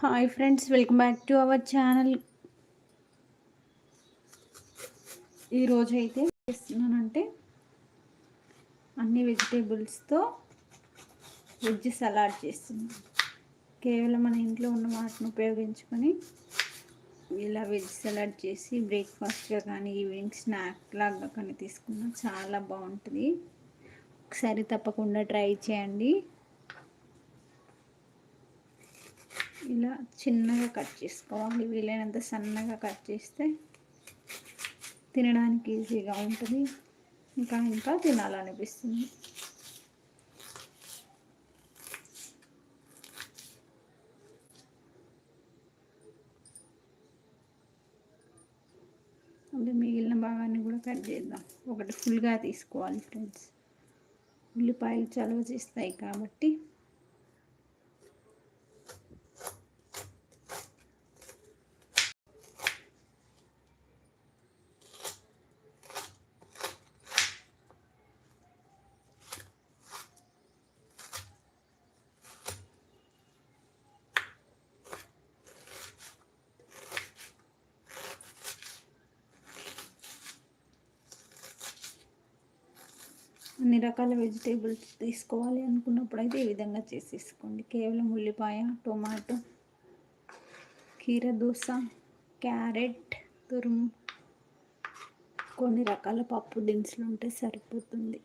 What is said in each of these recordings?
Hi friends welcome back to our channel ఈరోజు అయితే చేస్తున్నానంటే అన్ని వెజిటేబుల్స్తో వెజ్ సలాడ్ చేస్తున్నాను. కేవలం మన ఇంట్లో ఉన్న వాటిని ఉపయోగించుకొని ఇలా వెజ్ సలాడ్ చేసి బ్రేక్ఫాస్ట్గా కానీ ఈవినింగ్ స్నాక్ లాగా కానీ తీసుకున్నా చాలా బాగుంటుంది. ఒకసారి తప్పకుండా ట్రై చేయండి. ఇలా చిన్నగా కట్ చేసుకోవాలి. వీలైనంత సన్నగా కట్ చేస్తే తినడానికి ఈజీగా ఉంటుంది. ఇంకా ఇంకా తినాలనిపిస్తుంది. అంటే మిగిలిన భాగాన్ని కూడా కట్ చేద్దాం. ఒకటి ఫుల్గా తీసుకోవాలి ఫ్రెండ్స్. ఉల్లిపాయలు చలవ చేస్తాయి కాబట్టి అన్ని రకాల వెజిటేబుల్స్ తీసుకోవాలి అనుకున్నప్పుడు అయితే ఈ విధంగా చేసేసుకోండి. కేవలం ఉల్లిపాయ టొమాటో కీర దోస క్యారెట్ తురుము కొన్ని రకాల పప్పు దినుసులు ఉంటే సరిపోతుంది.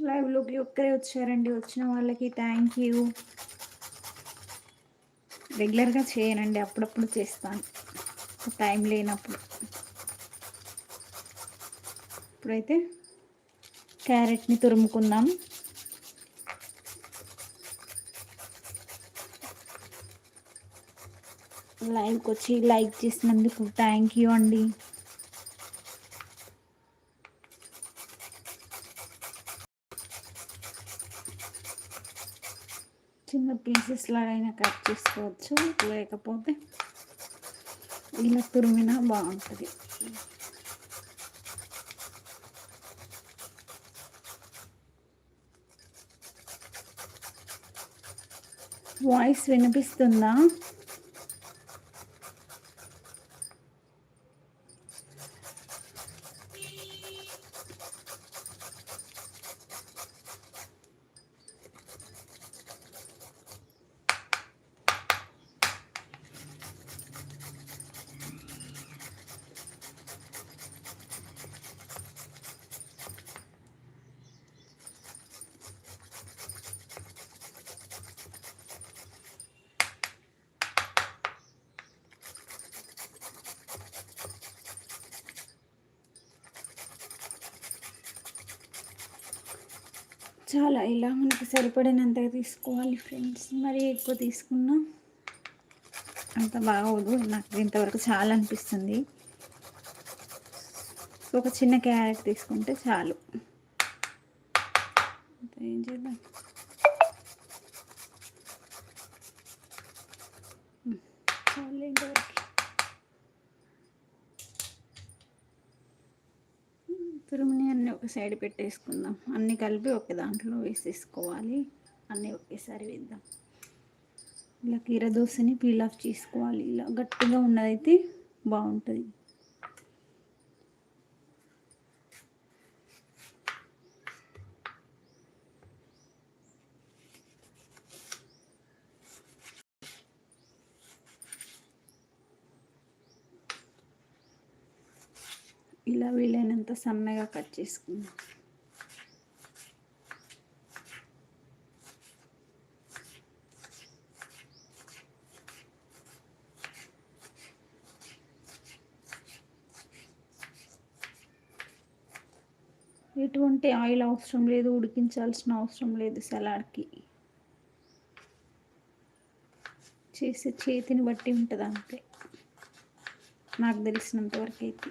లైవ్లోకి ఒక్కరే వచ్చారండి. వచ్చిన వాళ్ళకి థ్యాంక్ యూ రెగ్యులర్గా చేయనండి. అప్పుడప్పుడు చేస్తాను. టైం లేనప్పుడు. ఇప్పుడైతే క్యారెట్ని తురుముకుందాం. లైవ్కి వచ్చి లైక్ చేసినందుకు థ్యాంక్ యూ అండి చిన్న పీసెస్ లాగైనా కట్ చేసుకోవచ్చు లేకపోతే ఇలా తురిమినా బాగుంటుంది వాయిస్ వినిపిస్తుందా చాలా ఇలా మనకి సరిపడినంతగా తీసుకోవాలి ఫ్రెండ్స్. మరి ఎక్కువ తీసుకున్నా అంత బాగోదు. నాకు ఇంతవరకు చాలా అనిపిస్తుంది. ఒక చిన్న క్యారెట్ తీసుకుంటే చాలు. ఏం చేద్దాం చాలు ఇంతవరకు తురుముని అన్నీ ఒక సైడ్ పెట్టేసుకుందాం. అన్నీ కలిపి ఒక దాంట్లో వేసేసుకోవాలి. అన్నీ ఒకేసారి వేద్దాం. ఇలా కీర దోశని పీల్ ఆఫ్ చేసుకోవాలి. ఇలా గట్టిగా ఉన్నదైతే బాగుంటుంది ఇలా అంతా సన్నగా కట్ చేసుకుందాం. ఎటువంటి ఆయిల్ అవసరం లేదు ఉడికించాల్సిన అవసరం లేదు సలాడ్కి. చేసే చేతిని బట్టి ఉంటుంది అంతే. నాకు తెలిసినంత వరకు అయితే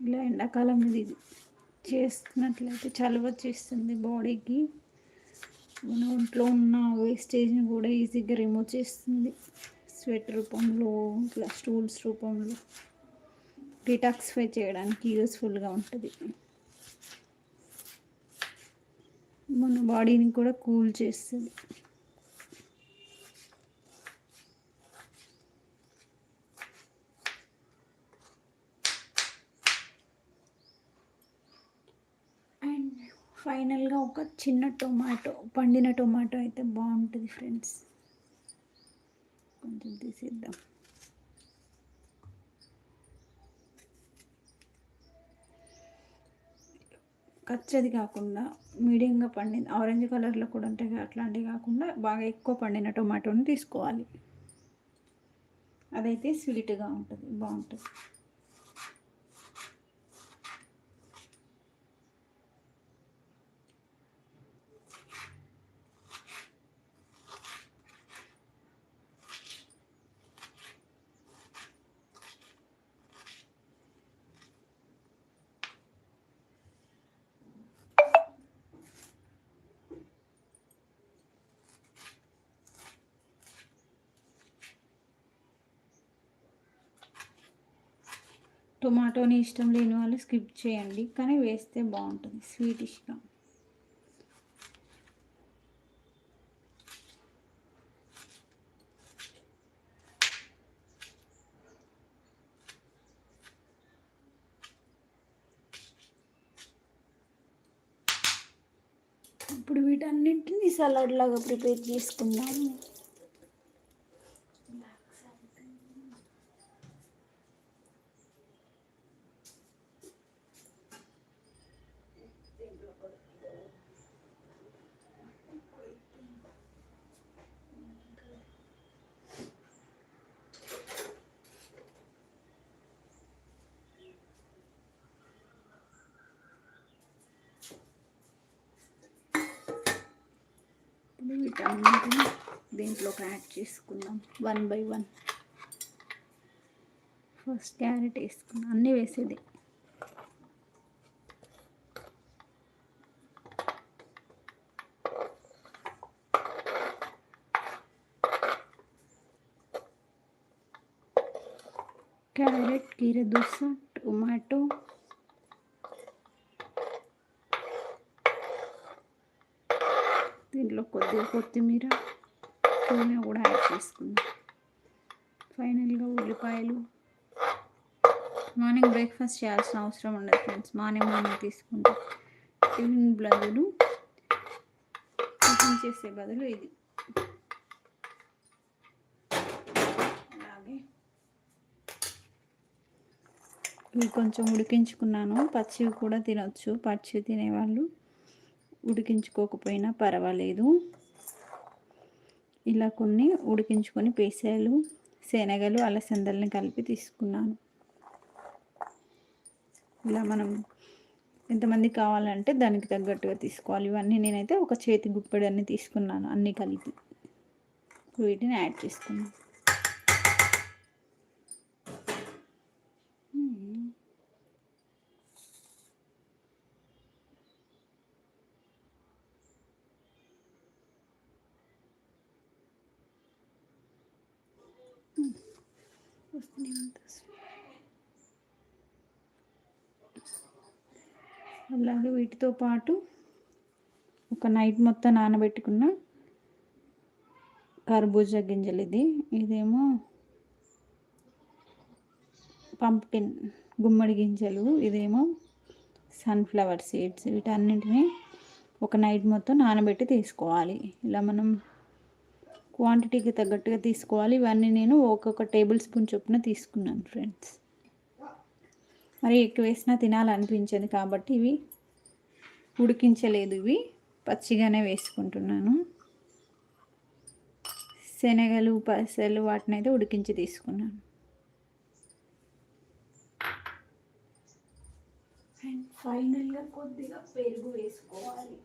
ఇలా ఎండాకాలం ఇది చేస్తున్నట్లయితే చలువ చేస్తుంది బాడీకి. మన ఒంట్లో ఉన్న వేస్టేజ్ని కూడా ఈజీగా రిమూవ్ చేస్తుంది. స్వెట్ రూపంలో ఇట్లా స్టూల్స్ రూపంలో. డిటాక్సిఫై చేయడానికి యూస్ఫుల్గా ఉంటుంది. మన బాడీని కూడా కూల్ చేస్తుంది అండ్ ఫైనల్గా ఒక చిన్న టొమాటో పండిన టొమాటో అయితే బాగుంటుంది ఫ్రెండ్స్. కొంచెం తీసేద్దాం. కచ్చది కాకుండా మీడియంగా పండిన ఆరెంజ్ కలర్లో కూడా ఉంటాయి అట్లాంటివి కాకుండా బాగా ఎక్కువ పండిన టొమాటోని తీసుకోవాలి. అదైతే స్వీట్గా ఉంటుంది బాగుంటుంది. టొమాటోని ఇష్టం లేని వాళ్ళు స్కిప్ చేయండి కానీ వేస్తే బాగుంటుంది స్వీటిష్గా. ఇప్పుడు వీటన్నింటినీ సలాడ్ లాగా ప్రిపేర్ చేసుకుందాము. ఇప్పుడు వీటన్నింటిని దీంట్లోకి యాడ్ చేసుకుందాం. One by one. First carrot వేసుకున్నాం. అన్నీ వేసేది. క్యారెట్ కీర దోస టొమాటో దీంట్లో కొద్దిగా కొత్తిమీర పుదీనా కూడా యాడ్ చేసుకుందాం ఫైనల్గా ఉల్లిపాయలు మార్నింగ్ బ్రేక్ఫాస్ట్ చేయాల్సిన అవసరం ఉండదు ఫ్రెండ్స్ మార్నింగ్ మార్నింగ్ తీసుకుంటాం టిఫిన్ బదులు టిఫిన్ చేసే బదులు ఇది అలాగే ఇవి కొంచెం ఉడికించుకున్నాను పచ్చివి కూడా తినొచ్చు పచ్చివి తినేవాళ్ళు ఉడికించుకోకపోయినా పర్వాలేదు. ఇలా కొన్ని ఉడికించుకొని పేసాలు శనగలు అలసందల్ని కలిపి తీసుకున్నాను. ఇలా మనం ఎంతమంది కావాలంటే దానికి తగ్గట్టుగా తీసుకోవాలి. ఇవన్నీ నేనైతే ఒక చేతి గుప్పెడన్నీ తీసుకున్నాను అన్నీ కలిపి. వీటిని యాడ్ చేసుకున్నాను. అలాగే వీటితో పాటు ఒక నైట్ మొత్తం నానబెట్టుకున్న కర్బూజా గింజలు ఇది. ఇదేమో పంప్కిన్ గుమ్మడి గింజలు ఇదేమో సన్ఫ్లవర్ సీడ్స్ వీటన్నింటినీ ఒక నైట్ మొత్తం నానబెట్టి తీసుకోవాలి. ఇలా మనం క్వాంటిటీకి తగ్గట్టుగా తీసుకోవాలి. ఇవన్నీ నేను ఒక్కొక్క టేబుల్ స్పూన్ చొప్పున తీసుకున్నాను ఫ్రెండ్స్. మరి ఎక్కువ వేసినా తినాలనిపించదు కాబట్టి ఇవి ఉడికించలేదు. ఇవి పచ్చిగానే వేసుకుంటున్నాను. శనగలు పసలు వాటిని అయితే ఉడికించి తీసుకున్నాను. అండ్ ఫైనల్గా కొద్దిగా పెరుగు వేసుకోవాలి.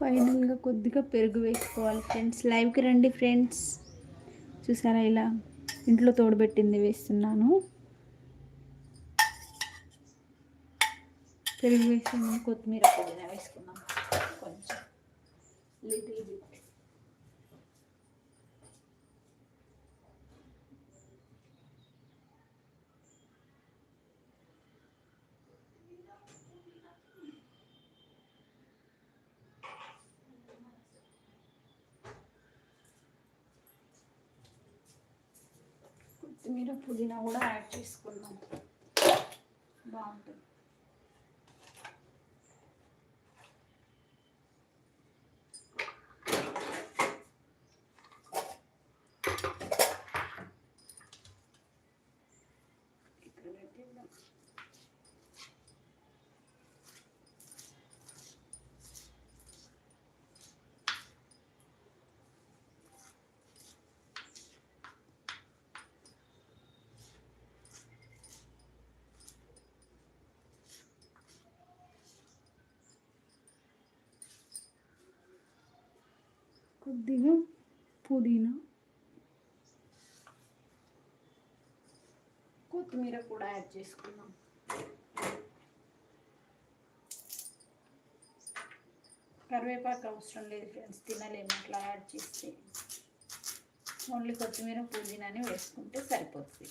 ఫైనల్గా కొద్దిగా పెరుగు వేసుకోవాలి ఫ్రెండ్స్. లైవ్కి రండి ఫ్రెండ్స్. చూసారా ఇలా ఇంట్లో తోడబెట్టింది వేస్తున్నాను. పెరుగు వేసి కొత్తిమీర పుదీనా వేసుకున్నాం కొంచెం. లిటిల్ బిట్ కొత్తిమీర పుదీనా కూడా యాడ్ చేసుకుందాం. బాగుంటుంది. కొద్దిగా పుదీనా. కొత్తిమీర కూడా యాడ్ చేసుకున్నాం కరివేపాకు అవసరం లేదు ఫ్రెండ్స్ తినలేము అట్లా యాడ్ చేస్తే. ఓన్లీ కొత్తిమీర పుదీనాని వేసుకుంటే సరిపోతుంది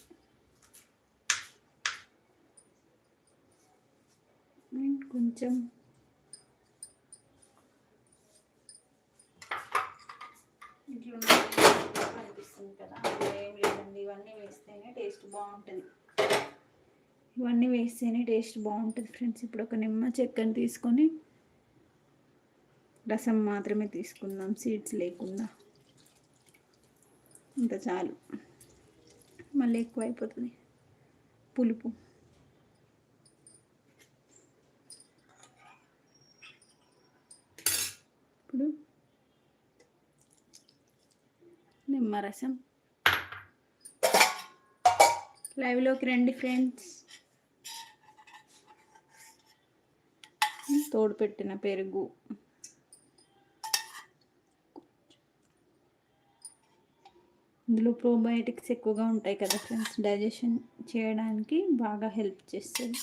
కొంచెం ఇట్లా వస్తుంది కదా. ఏం లేదండి ఇవన్నీ వేస్తేనే టేస్ట్ బాగుంటుంది. ఇవన్నీ వేస్తేనే టేస్ట్ బాగుంటుంది ఫ్రెండ్స్. ఇప్పుడు ఒక నిమ్మ చెక్కని తీసుకొని రసం మాత్రమే తీసుకుందాం సీడ్స్ లేకుండా. ఇంత చాలు. మళ్ళీ ఎక్కువ అయిపోతుంది పులుపు. ఇప్పుడు నిమ్మరసం. లైవ్లోకి రండి ఫ్రెండ్స్ తోడు పెట్టిన పెరుగు. ఇందులో ప్రోబయోటిక్స్ ఎక్కువగా ఉంటాయి కదా ఫ్రెండ్స్ డైజెషన్ చేయడానికి బాగా హెల్ప్ చేస్తుంది.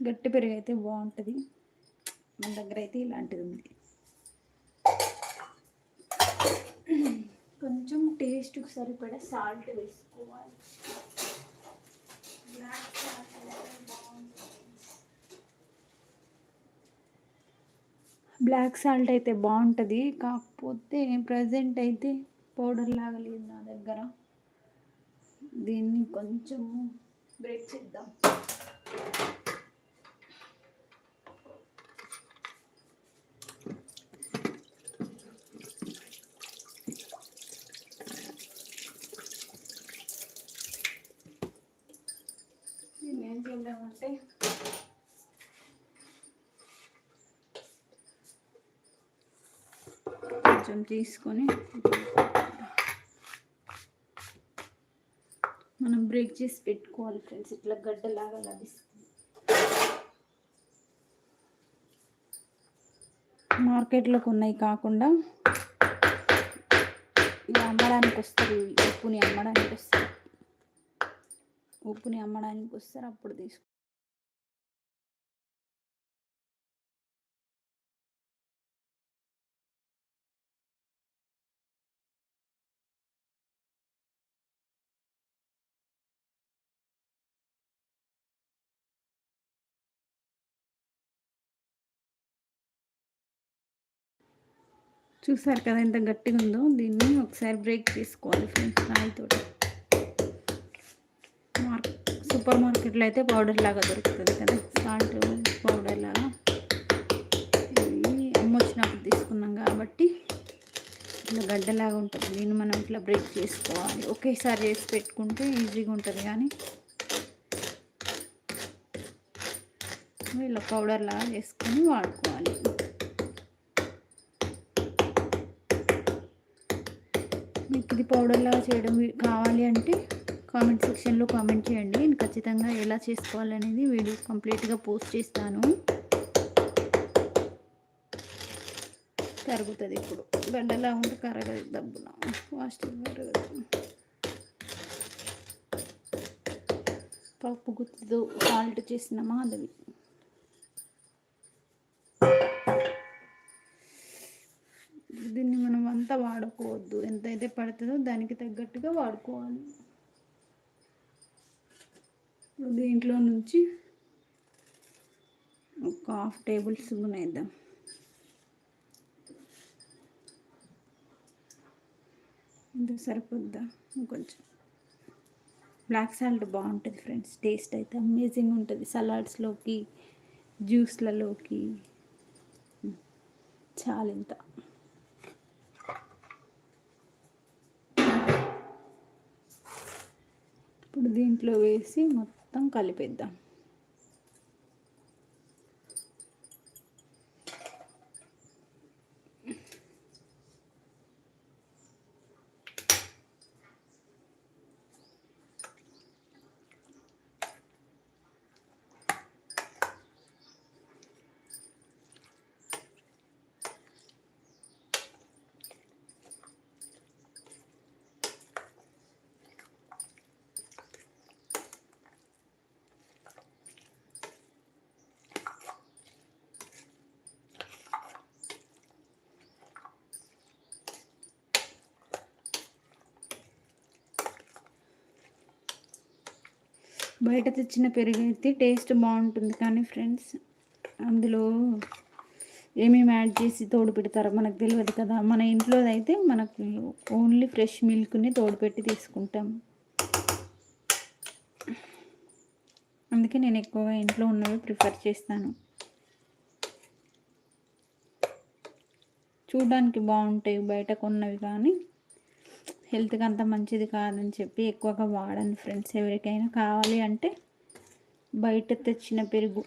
గట్టి పెరుగు అయితే బాగుంటుంది. మన దగ్గర అయితే ఇలాంటిది ఉంది. కొంచెం టేస్ట్కి సరిపడా సాల్ట్ వేసుకోవాలి బ్లాక్ సాల్ట్ అయితే బాగుంటుంది. బ్లాక్ సాల్ట్ అయితే బాగుంటుంది కాకపోతే ప్రజెంట్ అయితే పౌడర్ లాగా లేదు నా దగ్గర దీన్ని కొంచెము బ్రేక్ చేద్దాం దీన్ని ఏం కొంచెం తీసుకొని మనం బ్రేక్ చేసి పెట్టుకోవాలి ఫ్రెండ్స్ ఇట్లా గడ్డలాగా లభిస్తుంది. మార్కెట్లోకి ఉన్నాయి కాకుండా ఇవి అమ్మడానికి వస్తారు ఇవి ఉప్పుని అమ్మడానికి వస్తారు. ఉప్పుని అమ్మడానికి వస్తారు అప్పుడు తీసుకు చూసారు కదా ఎంత గట్టిగా ఉందో దీన్ని ఒకసారి బ్రేక్ తీసుకోవాలి ఫ్రెండ్స్ రాయితో మార్క్ సూపర్ మార్కెట్లో అయితే పౌడర్ లాగా దొరుకుతుంది కదా? సాల్ట్ పౌడర్ లాగా. అమ్మొచ్చినప్పుడు తీసుకున్నాం కాబట్టి ఇట్లా గడ్డలాగా ఉంటుంది. దీన్ని మనం ఇట్లా బ్రేక్ చేసుకోవాలి. ఒకేసారి చేసి పెట్టుకుంటే ఈజీగా ఉంటుంది కానీ ఇలా పౌడర్ లాగా చేసుకొని వాడుకోవాలి. మీకు ఇది పౌడర్లాగా చేయడం కావాలి అంటే కామెంట్ సెక్షన్లో కామెంట్ చేయండి. నేను ఖచ్చితంగా ఎలా చేసుకోవాలనేది వీడియో కంప్లీట్గా పోస్ట్ చేస్తాను. కరుగుతుంది ఇప్పుడు. గడ్డలా ఉంటే కరగదు డబ్బున. ఫాస్ట్గా కరగదు పప్పు గుత్తితో సాల్ట్ చేసిన మాధవి. దీన్ని మనం అంతా వాడుకోవద్దు ఎంతైతే పడుతుందో దానికి తగ్గట్టుగా వాడుకోవాలి. ఇప్పుడు దీంట్లో నుంచి ఒక హాఫ్ టేబుల్ స్పూన్ వేద్దాం. ఇంత సరిపోద్దా? ఇంకొంచెం. బ్లాక్ సాల్ట్ బాగుంటుంది ఫ్రెండ్స్ టేస్ట్ అయితే అమేజింగ్ ఉంటుంది. సలాడ్స్లోకి జ్యూస్లలోకి చాలా ఇప్పుడు దీంట్లో వేసి మొత్తం కలిపేద్దాం. బయట తెచ్చిన పెరుగు అయితే టేస్ట్ బాగుంటుంది కానీ ఫ్రెండ్స్ అందులో ఏమేమి యాడ్ చేసి తోడు పెడతారో మనకు తెలియదు కదా. మన ఇంట్లో అయితే మనకు ఓన్లీ ఫ్రెష్ మిల్క్ని తోడు పెట్టి తీసుకుంటాం. అందుకే నేను ఎక్కువగా ఇంట్లో ఉన్నవి ప్రిఫర్ చేస్తాను. చూడడానికి బాగుంటాయి బయట కొన్నవి కానీ హెల్త్కి అంత మంచిది కాదని చెప్పి ఎక్కువగా వాడను ఫ్రెండ్స్. ఎవరికైనా కావాలి అంటే బయట తెచ్చిన పెరుగు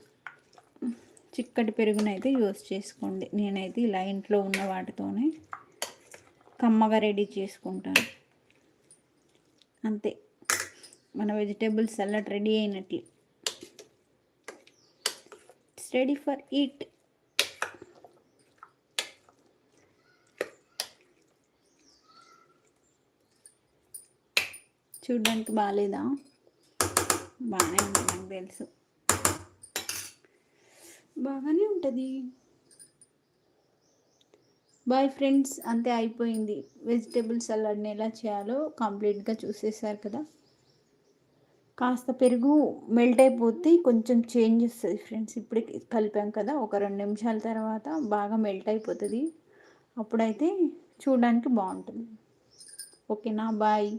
చిక్కటి పెరుగునైతే యూస్ చేసుకోండి. నేనైతే ఇలా ఇంట్లో ఉన్న వాటితోనే కమ్మగా రెడీ చేసుకుంటాను. అంతే. మన వెజిటేబుల్స్ సలాడ్ రెడీ అయినట్లు. ఇట్స్ రెడీ ఫర్ ఈట్ చూడడానికి బాగాలేదా బాగానే ఉంటుంది నాకు తెలుసు. బాగానే ఉంటుంది. బాయ్ ఫ్రెండ్స్ అంతే అయిపోయింది. వెజిటేబుల్ సలాడ్ని ఎలా చేయాలో కంప్లీట్గా చూసేసారు కదా. కాస్త పెరుగు మెల్ట్ అయిపోతే కొంచెం చేంజ్ వస్తుంది ఫ్రెండ్స్. ఇప్పుడే కలిపాం కదా ఒక రెండు నిమిషాల తర్వాత బాగా మెల్ట్ అయిపోతుంది. అప్పుడైతే చూడడానికి బాగుంటుంది. ఓకేనా? బాయ్.